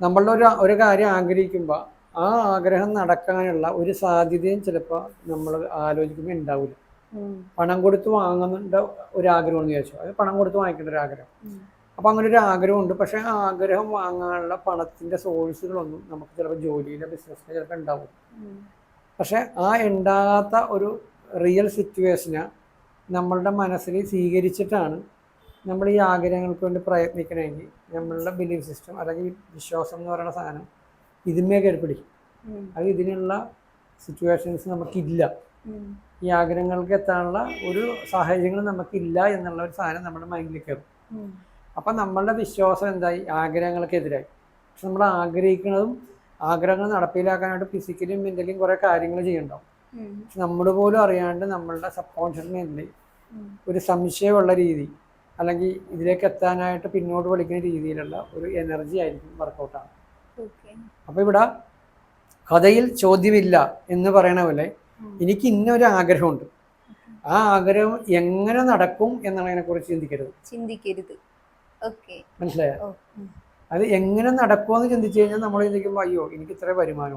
നമ്മളുടെ ഒരു ഒരു കാര്യം ആഗ്രഹിക്കുമ്പോൾ ആ ആഗ്രഹം നടക്കാനുള്ള ഒരു സാധ്യതയും ചിലപ്പോൾ നമ്മൾ ആലോചിക്കുമ്പോൾ ഉണ്ടാവില്ല പണം കൊടുത്ത് വാങ്ങുന്നുണ്ട് ഒരു ആഗ്രഹം എന്ന് ചോദിച്ചു അത് പണം കൊടുത്ത് വാങ്ങിക്കേണ്ട ഒരു ആഗ്രഹം. അപ്പം അങ്ങനെ ഒരു ആഗ്രഹമുണ്ട്. പക്ഷേ ആ ആഗ്രഹം വാങ്ങാനുള്ള പണത്തിന്റെ സോഴ്സുകളൊന്നും നമുക്ക് ചിലപ്പോൾ ജോലിയിലെ ബിസിനസ്സിൽ ചിലപ്പോൾ ഉണ്ടാവും. പക്ഷേ ആ ഉണ്ടാകാത്ത ഒരു റിയൽ സിറ്റുവേഷനെ നമ്മളുടെ മനസ്സിൽ സ്വീകരിച്ചിട്ടാണ് നമ്മൾ ഈ ആഗ്രഹങ്ങൾക്ക് വേണ്ടി പ്രയത്നിക്കണമെങ്കിൽ നമ്മളുടെ ബിലീഫ് സിസ്റ്റം അല്ലെങ്കിൽ വിശ്വാസം എന്ന് പറയുന്ന സാധനം ഇതിന്മേ കയറി പിടിക്കും. അത് ഇതിനുള്ള സിറ്റുവേഷൻസ് നമുക്കില്ല. ഈ ആഗ്രഹങ്ങൾക്ക് എത്താനുള്ള ഒരു സാഹചര്യങ്ങൾ നമുക്കില്ല എന്നുള്ള ഒരു സാധനം നമ്മുടെ മൈൻഡിൽ കയറും. അപ്പം നമ്മളുടെ വിശ്വാസം എന്തായി? ആഗ്രഹങ്ങൾക്കെതിരായി. പക്ഷെ നമ്മൾ ആഗ്രഹിക്കുന്നതും ആഗ്രഹങ്ങൾ നടപ്പിലാക്കാനായിട്ട് ഫിസിക്കലിയും മെന്റലിയും കുറേ കാര്യങ്ങൾ ചെയ്യണ്ടാവും നമ്മൾ പോലും അറിയാണ്ട് നമ്മളുടെ സബ് കോൺഷ്യസ് മൈൻഡിൽ ഒരു സംശയമുള്ള രീതി അല്ലെങ്കിൽ ഇതിലേക്ക് എത്താനായിട്ട് പിന്നോട്ട് വലിക്കുന്ന രീതിയിലുള്ള ഒരു എനർജി ആയിരിക്കും വർക്കൗട്ടാണ് അപ്പോൾ ഇവിടെ കഥയിൽ ചോദ്യമില്ല എന്ന് പറയണ പോലെ. എനിക്ക് ഇന്നൊരു ആഗ്രഹമുണ്ട്. ആ ആഗ്രഹം എങ്ങനെ നടക്കും എന്നുള്ളതിനെക്കുറിച്ച് ചിന്തിക്കരുത്. ചിന്തിക്കരുത്. ഓക്കെ മനസ്സിലായോ? അത് എങ്ങനെ നടക്കുമെന്ന് ചിന്തിച്ചു കഴിഞ്ഞാൽ നമ്മൾ ചിന്തിക്കുമ്പോൾ അയ്യോ എനിക്ക് ഇത്ര വരുമാനം